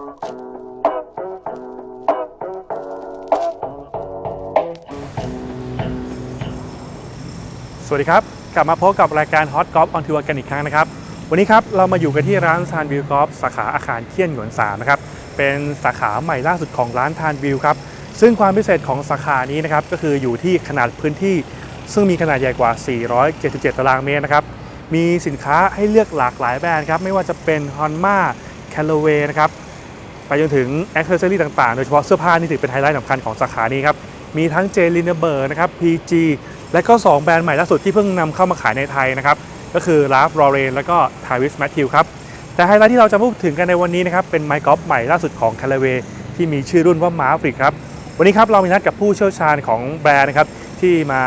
สวัสดีครับ กลับมาพบกับรายการ Hot Golf on Tour กันอีกครั้งนะครับ วันนี้ครับเรามาอยู่กันที่ร้านทานวิวกอล์ฟสาขาอาคารเคียนหยวนสามนะครับเป็นสาขาใหม่ล่าสุดของร้านทานวิวครับซึ่งความพิเศษของสาขานี้นะครับก็คืออยู่ที่ขนาดพื้นที่ ซึ่งมีขนาดใหญ่กว่า 477 ตารางเมตรนะครับมีสินค้าให้เลือกหลากหลายแบรนด์ครับไม่ว่าจะเป็น Honma Callaway นะครับ ไปจนถึงอ c เซ s ซอรี่ต่างๆ โดยเฉพาะเสื้อผ้านี่ถือเป็นไฮไลท์สำคัญของสาขานี้ครับ มีทั้งเจลินเบอร์นะครับ PG และก็ 2 แบรนด์ใหม่ล่าสุดที่เพิ่งนำเข้ามาขายในไทยนะครับ ก็คือ r a f l o r e n แล้วก็ t y w i s Matthew ครับ แต่ไฮไลท์ที่เราจะพูดถึงกันในวันนี้นะครับ เป็นไมค์กอล์ฟใหม่ล่าสุดของ c a l a w a y ที่มีชื่อรุ่นว่า m a v e r i c k ครับ วันนี้ครับเรามีนัดกับผู้เชี่ยวชาญของแบรนด์นะครับที่มา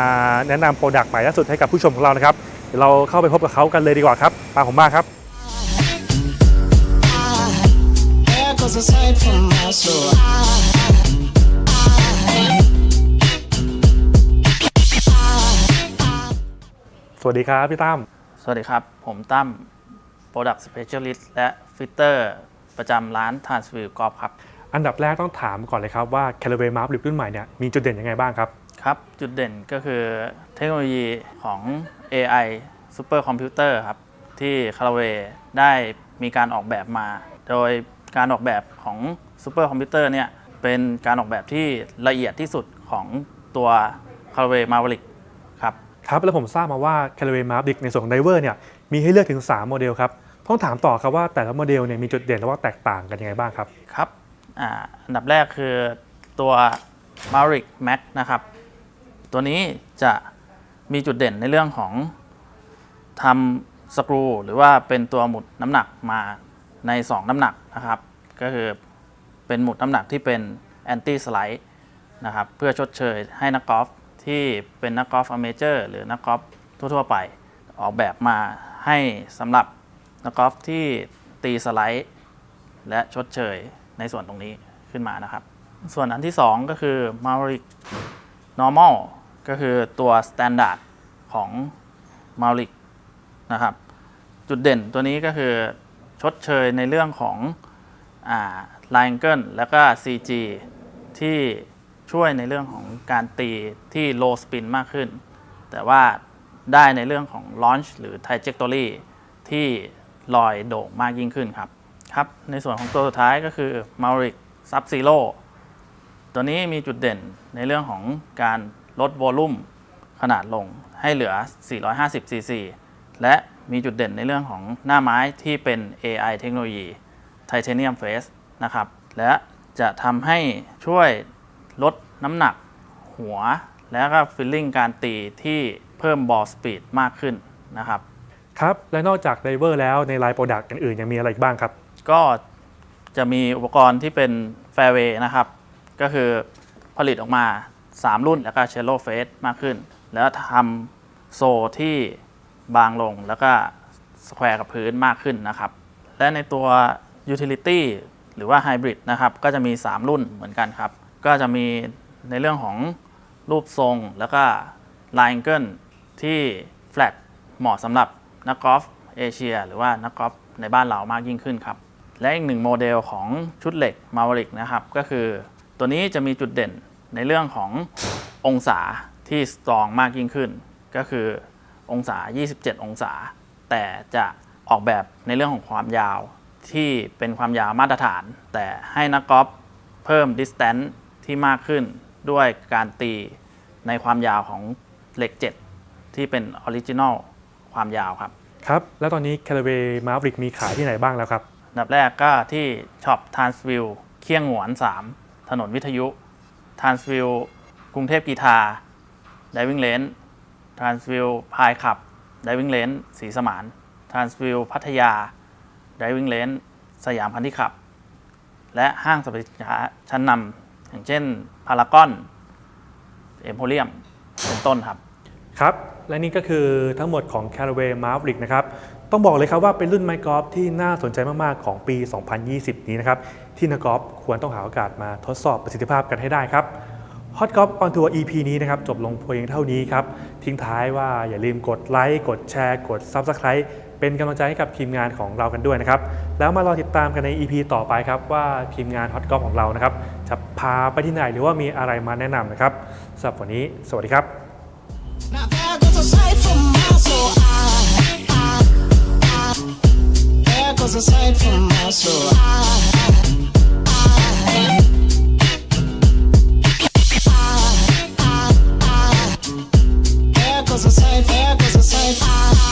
แนะนำโปรดักต์ใหม่ล่าสุดให้กับผู้ชมของเรานะครับเดี๋ยวเราเข้าไปพบกับเขากันเลยดีกว่าครับตามผมมาครับ There goes a sight from my soul. สวัสดีครับพี่ตั้ม สวัสดีครับ ผมตั้ม Product Specialist และ Fitter ประจำร้าน t r a n s v i e w Golf ครับ อันดับแรกต้องถามก่อนเลยครับว่า c a l a w a y m a v e r i c k รุ่นใหม่เนี่ยมีจุดเด่นยังไงบ้างครับ ครับ จุดเด่นก็คือเทคโนโลยีของ AI Super Computer ครับ ที่ c a l a w a y ได้มีการออกแบบมา โดย การออกแบบของ Super Computer เนี่ยเป็นการออกแบบที่ละเอียดที่สุดของตัว c a l a w a y Maverick ครับครับ แล้วผมทราบมาว่า c a l a w a y m a v e r i c k ในส่วนของไดเวอร์เนี่ยมีให้เลือกถึง 3 โมเดลครับ ต้องถามต่อครับว่าแต่ละโมเดลเนี่ยมีจุดเด่นและว่าแตกต่างกันยังไงบ้างครับ ครับอ่าอันดับแรกคือตัว Maverick Max นะครับ ตัวนี้จะมีจุดเด่นในเรื่องของทำสกรูหรือว่าเป็นตัวหมุดน้ำหนักมา ใน 2 น้ำหนักนะครับ ก็คือเป็นหมุดน้ำหนักที่เป็น anti slide นะครับเพื่อชดเชยให้นักกอล์ฟที่เป็นนักกอล์ฟอเมเจอร์หรือนักกอล์ฟทั่ว ๆ ไปออกแบบมาให้สำหรับนักกอล์ฟที่ตีสไลด์และชดเชยในส่วนตรงนี้ขึ้นมานะครับ ส่วนอันที่ 2 ก็คือ Maverick Normal ก็คือตัว Standard ของ Maverick นะครับ จุดเด่นตัวนี้ก็คือ ชดเชยในเรื่องของอ่า Line Angle แล้วก็ CG ที่ช่วยในเรื่องของการตีที่ low spin มากขึ้น แต่ว่าได้ในเรื่องของ launch หรือ trajectory ที่ลอยโด่งมากยิ่งขึ้นครับ ครับ ในส่วนของตัวสุดท้ายก็คือ Maverick Sub Zero ตัวนี้มีจุดเด่นในเรื่องของการลดโวลูมขนาดลงให้เหลือ 450 cc และ มีจุดเด่นในเรื่องของหน้าไม้ที่เป็น AI เทคโนโลยี Titanium Face นะครับ และจะทำให้ช่วยลดน้ำหนักหัว และก็ฟิลลิ่งการตีที่เพิ่มบอลสปีดมากขึ้นนะครับ ครับ และนอกจากไดเวอร์แล้วในไลน์โปรดักต์อื่นๆ ยังมีอะไรอีกบ้างครับ ก็จะมีอุปกรณ์ที่เป็น Fairway นะครับ ก็คือผลิตออกมา 3 รุ่นแล้วก็เชลโลเฟสมากขึ้น แล้วทำโซที่ บางลงแล้วก็สแควร์กับพื้นมากขึ้นนะครับ และในตัว Utility หรือว่า Hybrid นะครับ ก็จะมี 3 รุ่นเหมือนกันครับ ก็จะมีในเรื่องของรูปทรง แล้วก็ Line Angle ที่ flat เหมาะสำหรับนักกอล์ฟเอเชีย หรือว่านักกอล์ฟในบ้านเรามากยิ่งขึ้นครับ และอีกหนึ่งโมเดลของชุดเหล็ก m a v e r i c นะครับ ก็คือตัวนี้จะมีจุดเด่นในเรื่องขององศาที่สตรองมากยิ่งขึ้น ก็คือ องศา 27 องศา แต่จะออกแบบในเรื่องของความยาวที่เป็นความยาวมาตรฐาน แต่ให้นักกอล์ฟเพิ่ม distance ที่มากขึ้นด้วยการตีในความยาวของเหล็ก 7 ที่เป็นออริจินอลความยาวครับ ครับ แล้วตอนนี้ c a l a w a y m a v e r i c k มีขายที่ไหนบ้างแล้วครับอันดับแรกก็ที่ช็อปทานสวิลเคียงหงวน 3 ถนนวิทยุทานสวิลกรุงเทพกีทาไดวิ่ งเลนทานสวิลพายขับไดวิ่งเลนสีสมานทานสวิลพัทยาไดวิ่งเลนสยามพันธิขับ และห้างสรรพสินค้าชั้นนำอย่างเช่นพารากอนเอ็มโพเรียมเป็นต้นครับ ครับ และนี่ก็คือทั้งหมดของ c a l a w a y Maverick นะครับต้องบอกเลยครับว่าเป็นรุ่นไมค์กอล์ฟที่น่าสนใจมากๆ ของปี 2020 นี้นะครับ ที่นักกอล์ฟควรต้องหาโอกาสมาทดสอบประสิทธิภาพกันให้ได้ครับ Hot Golf on Tour EP นี้นะครับ จบลงเพียงเท่านี้ครับ ทิ้งท้ายว่าอย่าลืมกดไลค์กดแชร์กด Subscribe เป็นกำลังใจให้กับทีมงานของเรากันด้วยนะครับ แล้วมารอติดตามกันใน EP ต่อไปครับ ว่าทีมงานฮอตกอล์ฟของเรานะครับ จะพาไปที่ไหนหรือว่ามีอะไรมาแนะนำนะครับสำหรับวันนี้ สวัสดีครับ Now there goes a sight from miles so high. There goes a sight from miles so high. cause it's safe, yeah, cause it's safe.